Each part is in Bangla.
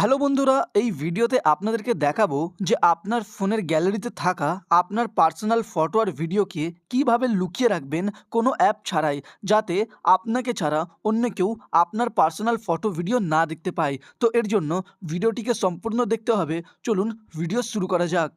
হ্যালো বন্ধুরা, এই ভিডিওতে আপনাদেরকে দেখাবো যে আপনার ফোনের গ্যালারিতে থাকা আপনার পার্সোনাল ফটো আর ভিডিওকে কীভাবে লুকিয়ে রাখবেন কোনো অ্যাপ ছাড়াই, যাতে আপনাকে ছাড়া অন্য কেউ আপনার পার্সোনাল ফটো, ভিডিও না দেখতে পায়। তো এর জন্য ভিডিওটিকে সম্পূর্ণ দেখতে হবে। চলুন ভিডিও শুরু করা যাক।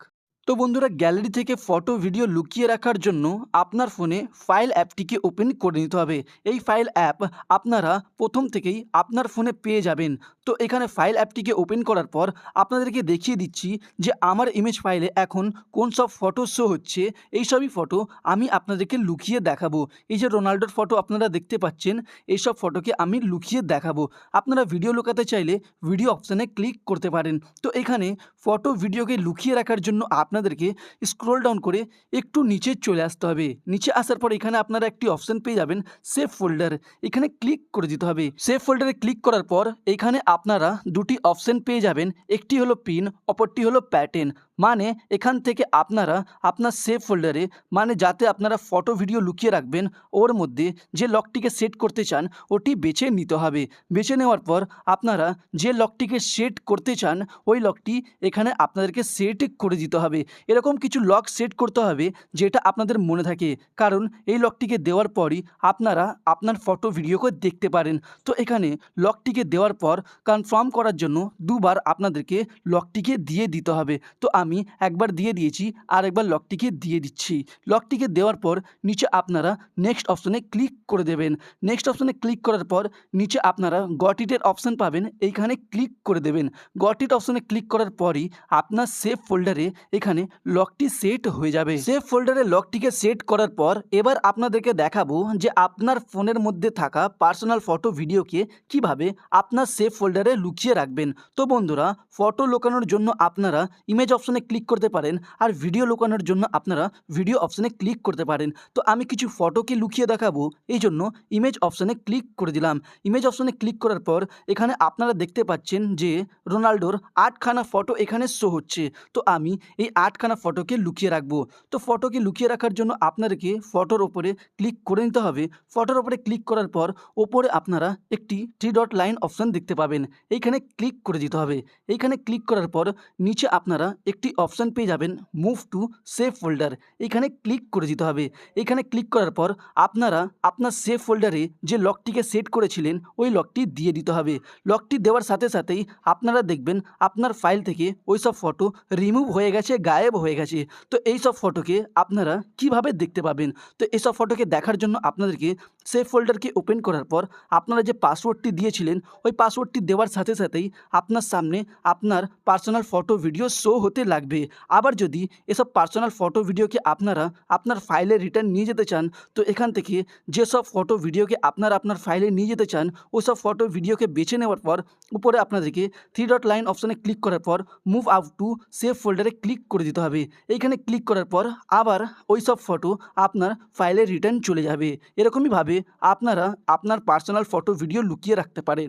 তো বন্ধুরা, গ্যালারি থেকে ফটো, ভিডিও লুকিয়ে রাখার জন্য আপনার ফোনে ফাইল অ্যাপটিকে ওপেন করে নিতে হবে। এই ফাইল অ্যাপ আপনারা প্রথম থেকেই আপনার ফোনে পেয়ে যাবেন। তো এখানে ফাইল অ্যাপটিকে ওপেন করার পর আপনাদেরকে দেখিয়ে দিচ্ছি যে আমার ইমেজ ফাইলে এখন কোন সব ফটো শো হচ্ছে, এই সবই ফটো আমি আপনাদেরকে লুকিয়ে দেখাবো। এই যে রোনাল্ডোর ফটো আপনারা দেখতে পাচ্ছেন এইসব ফটোকে আমি লুকিয়ে দেখাবো। আপনারা ভিডিও লুকাতে চাইলে ভিডিও অপশানে ক্লিক করতে পারেন। তো এখানে ফটো, ভিডিওকে লুকিয়ে রাখার জন্য আপনাদেরকে স্ক্রোল ডাউন করে একটু নিচে চলে আসতে হবে। নিচে আসার পর এখানে আপনারা একটি অপশন পেয়ে যাবেন সেভ ফোল্ডার এখানে ক্লিক করে দিতে হবে। সেভ ফোল্ডারে ক্লিক করার পর এখানে আপনারা দুটি অপশান পেয়ে যাবেন। একটি হলো পিন অপরটি হলো প্যাটার্ন মানে এখান থেকে আপনারা আপনার সেভ ফোল্ডারে মানে যাতে আপনারা ফটো ভিডিও লুকিয়ে রাখবেন, ওর মধ্যে যে লকটিকে সেট করতে চান, ওটি বেছে নিতে হবে। বেছে নেওয়ার পর আপনারা যে লকটিকে সেট করতে চান, ওই লকটি এখানে আপনাদেরকে সেট করে দিতে হবে। এরকম কিছু লক সেট করতে হবে, যেটা আপনাদের মনে থাকে। কারণ এই লকটিকে দেওয়ার পরই আপনারা আপনার ফটো ভিডিওকে দেখতে পারেন। তো এখানে লকটিকে দেওয়ার পর কনফার্ম করার জন্য দুবার আপনাদেরকে লকটিকে দিয়ে দিতে হবে। তো আমি একবার দিয়ে দিয়েছি আর একবার লকটিকে দিয়ে দিচ্ছি। লকটিকে দেওয়ার পর নিচে আপনারা নেক্সট অপশনে ক্লিক করে দেবেন। নেক্সট অপশনে ক্লিক করার পর নিচে আপনারা গট ইটের অপশান পাবেন। এইখানে ক্লিক করে দেবেন। গটিট অপশনে ক্লিক করার পরই আপনার সেভ ফোল্ডারে এখানে লকটি সেট হয়ে যাবে। সেভ ফোল্ডারে লকটিকে সেট করার পর এবার আপনাদেরকে দেখাবো যে আপনার ফোনের মধ্যে থাকা পার্সোনাল ফটো ভিডিওকে কীভাবে আপনার সেভ ফোল্ডারে লুকিয়ে রাখবেন। তো বন্ধুরা ফটো লুকানোর জন্য আপনারা ইমেজ অপশনে ক্লিক করতে পারেন আর ভিডিও লুকানোর জন্য আপনারা ভিডিও অপশনে ক্লিক করতে পারেন। তো আমি কিছু ফটোকে লুকিয়ে দেখাবো, এই জন্য ইমেজ অপশনে ক্লিক করে দিলাম। ইমেজ অপশনে ক্লিক করার পর এখানে আপনারা দেখতে পাচ্ছেন যে রোনাল্ডোর আটখানা ফটো এখানে শো হচ্ছে। তো আমি এই আটখানা ফটোকে লুকিয়ে রাখব। তো ফটোকে লুকিয়ে রাখার জন্য আপনাদেরকে ফটোর ওপরে ক্লিক করে নিতে হবে। ফটোর ওপরে ক্লিক করার পর ওপরে আপনারা একটি থ্রি ডট লাইন অপশান দেখতে পাবেন। এইখানে ক্লিক করে দিতে হবে। এইখানে ক্লিক করার পর নিচে আপনারা একটি অপশান পেয়ে যাবেন মুভ টু সেভ ফোল্ডার এখানে ক্লিক করে দিতে হবে। এখানে ক্লিক করার পর আপনারা আপনার সেভ ফোল্ডারে যে লকটিকে সেট করেছিলেন, ওই লকটি দিয়ে দিতে হবে। লকটি দেওয়ার সাথে সাথেই আপনারা দেখবেন আপনার ফাইল থেকে ওই সব ফটো রিমুভ হয়ে গেছে, গায়েব হয়ে গেছে। তো এই সব ফটোকে আপনারা কীভাবে দেখতে পাবেন? তো এইসব ফটোকে দেখার জন্য আপনাদেরকে সেভ ফোল্ডারকে ওপেন করার পর আপনারা যে পাসওয়ার্ডটি দিয়েছিলেন, ওই পাসওয়ার্ডটি দেওয়ার সাথে সাথেই আপনার সামনে আপনার পার্সোনাল ফটো ভিডিও শো হতে লাগবে। আবার যদি এসব পার্সোনাল ফটো ভিডিওকে আপনারা আপনার ফাইলে রিটার্ন নিয়ে যেতে চান, তো এখান থেকে যেসব ফটো ভিডিওকে আপনারা আপনার ফাইলে নিয়ে যেতে চান, ওসব ফটো ভিডিওকে বেছে নেওয়ার পর, উপরে আপনাদেরকে থ্রি ডট লাইন অপশানে ক্লিক করার পর মুভ আউট টু সেভ ফোল্ডারে ক্লিক করে দিতে হবে। এইখানে ক্লিক করার পর, আবার ওই সব ফটো আপনার ফাইলে রিটার্ন চলে যাবে। এরকমইভাবে আপনারা আপনার পার্সোনাল ফটো ভিডিও লুকিয়ে রাখতে পারেন।